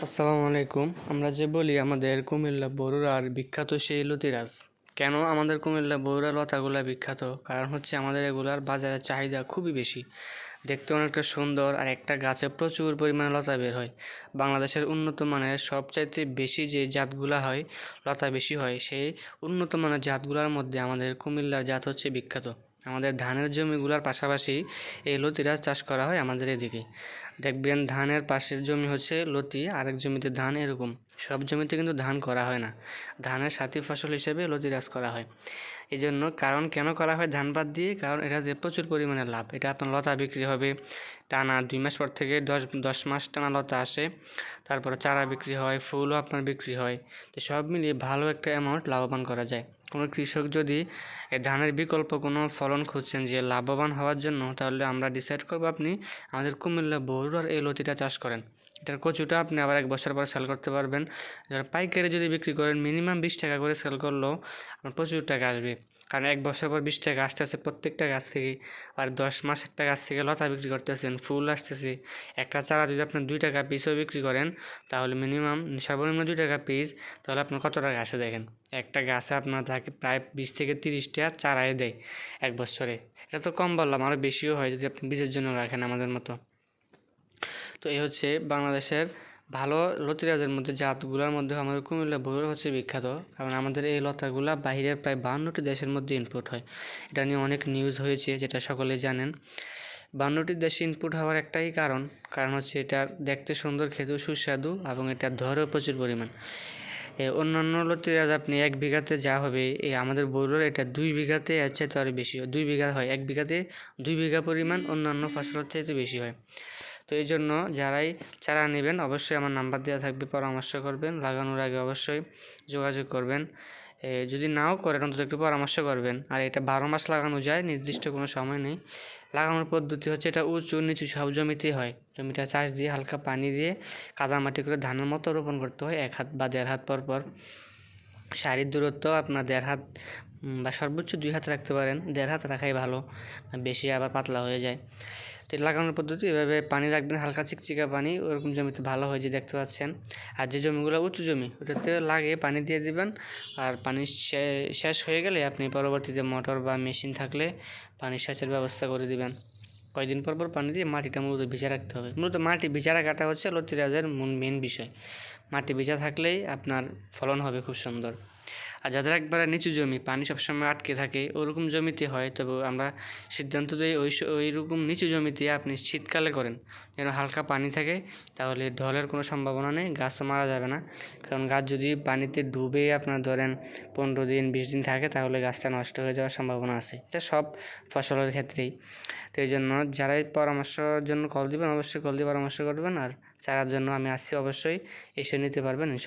আসসালামু আলাইকুম। আমরা যে বলি আমাদের কুমিল্লা বরুড়ার বিখ্যাত সেই লতিরাজ। কেন আমাদের কুমিল্লা বরুড়া লতাগুলা বিখ্যাত? কারণ হচ্ছে আমাদের এগুলার বাজারে চাহিদা খুবই বেশি। দেখতে অনেকটা সুন্দর আর একটা গাছে প্রচুর পরিমাণে লতা বের হয়। বাংলাদেশের উন্নত মানের সবচাইতে বেশি যে জাতগুলা হয়, লতা বেশি হয়, সেই উন্নত মানের জাতগুলার মধ্যে আমাদের কুমিল্লার জাত হচ্ছে বিখ্যাত। আমাদের ধানের জমিগুলোর পাশাপাশি এই লতিরাজ চাষ করা হয় আমাদের এদিকে। দেখবেন ধানের পাশের জমি হচ্ছে লতি, আরেক জমিতে ধান এরকম। সব জমিতে কিন্তু ধান করা হয় না। ধানের সাথী ফসল হিসেবে লতিরাজ করা হয়। এই জন্য কারণ কেন করা হয় ধান বাদ দিয়ে? কারণ এটাতে প্রচুর পরিমাণে লাভ। এটা আপনার লতা বিক্রি হবে, টানা দুই মাস পর থেকে দশ দশ মাস টানা লতা আসে, তারপরে চারা বিক্রি হয়, ফুলও আপনার বিক্রি হয়। তো সব মিলিয়ে ভালো একটা অ্যামাউন্ট লাভবান করা যায়। কোনো কৃষক যদি ধানের বিকল্প কোনো ফলন খুঁজছেন যে লাভবান হওয়ার জন্য, তাহলে আমরা ডিসাইড করব আপনি আমাদের কুমিল্লা বরুড়ার এই লতিটা চাষ করেন। এটার কচুটা আপনি আবার এক বছর পর সেল করতে পারবেন। যারা পাইকারি যদি বিক্রি করেন মিনিমাম বিশ টাকা করে সেল করলেও আপনার প্রচুর টাকা আসবে। কারণ এক বছর পর বিশ টাকা আসতেছে প্রত্যেকটা গাছ থেকে আর দশ মাস একটা গাছ থেকে লতা বিক্রি করতেছেন, ফুল আসতেছে। একটা চারা যদি আপনি দুই টাকা পিসও বিক্রি করেন, তাহলে মিনিমাম সর্বনিম্ন দুই টাকা পিস তাহলে আপনার কত টাকা আসে দেখেন? একটা গাছে আপনার থাকে প্রায় বিশ থেকে তিরিশটা চারাই দেয় এক বছরে। এটা তো কম বললাম আরও বেশিও হয় যদি আপনি বীজের জন্য রাখেন আমাদের মতো। তো এই হচ্ছে বাংলাদেশের ভালো লতিরাজের মধ্যে জাতগুলোর মধ্যে আমাদের কুমিল্লা বগুড়া হচ্ছে বিখ্যাত। কারণ আমাদের এই লতাগুলা বাইরের প্রায় বান্নটি দেশের মধ্যে ইনপুট হয়। এটা নিয়ে অনেক নিউজ হয়েছে, যেটা সকলে জানেন। বান্নটি দেশে ইনপুট হওয়ার একটাই কারণ কারণ হচ্ছে এটা দেখতে সুন্দর, খেতেও সুস্বাদু এবং এটা ধরেও প্রচুর পরিমাণ। অন্যান্য লতিরাজ আপনি এক বিঘাতে যা হবে এই আমাদের বড়ুর এটা দুই বিঘাতে এর চাইতে আরও বেশি হয়। দুই বিঘা হয়, এক বিঘাতে দুই বিঘা পরিমাণ অন্যান্য ফসলের চাইতে বেশি হয়। তো এই জন্য যারাই চারা নেবেন অবশ্যই আমার নাম্বার দেওয়া থাকবে, পরামর্শ করবেন, লাগানোর আগে অবশ্যই যোগাযোগ করবেন। যদি নাও করেন, অন্তত একটু পরামর্শ করবেন। আর এটা বারো মাস লাগানো যায়, নির্দিষ্ট কোনো সময় নেই। লাগানোর পদ্ধতি হচ্ছে এটা উঁচু, নিচু সব জমিতেই হয়। জমিটা চাষ দিয়ে হালকা পানি দিয়ে কাদা মাটি করে ধানের মতো রোপণ করতে হয়, এক হাত বা দেড় হাত পর পর। সারির দূরত্ব আপনার দেড় হাত বা সর্বোচ্চ দুই হাত রাখতে পারেন। দেড় হাত রাখাই ভালো, বেশি আবার পাতলা হয়ে যায়। তো লাগানোর পদ্ধতি, এভাবে পানি রাখবেন, হালকা চিকচিকা পানি, ওরকম জমিতে ভালো হয় যে দেখতে পাচ্ছেন। আর যে জমিগুলো উঁচু জমি, ওটাতে লাগে পানি দিয়ে দিবেন। আর পানি শেষ হয়ে গেলে আপনি পরবর্তীতে মোটর বা মেশিন থাকলে পানি সেচের ব্যবস্থা করে দিবেন। কয়েকদিন পর পর পানি দিয়ে মাটিটা মূলত ভিজা রাখতে হবে। মূলত মাটি ভিজা রাখাটা হচ্ছে লতিরাজের মেন বিষয়। মাটি ভিজা থাকলেই আপনার ফলন হবে খুব সুন্দর। আর যাদের একবারে নিচু জমি, পানি সবসময় আটকে থাকে, ওরকম জমিতে হয়, তবে আমরা সিদ্ধান্ত দিই ওই স- ওই রকম নিচু জমিতে আপনি শীতকালে করেন। যেন হালকা পানি থাকে, তাহলে ঢলের কোনো সম্ভাবনা নেই, গাছও মারা যাবে না। কারণ গাছ যদি পানিতে ডুবে আপনার ধরেন পনেরো দিন, বিশ দিন থাকে, তাহলে গাছটা নষ্ট হয়ে যাওয়ার সম্ভাবনা আছে। এটা সব ফসলের ক্ষেত্রেই। তো এই জন্য যারাই পরামর্শের জন্য কল দিবেন, অবশ্যই কল দিয়ে পরামর্শ করবেন, আর চারার জন্য আমি আসছি, অবশ্যই এসে নিতে পারবেন।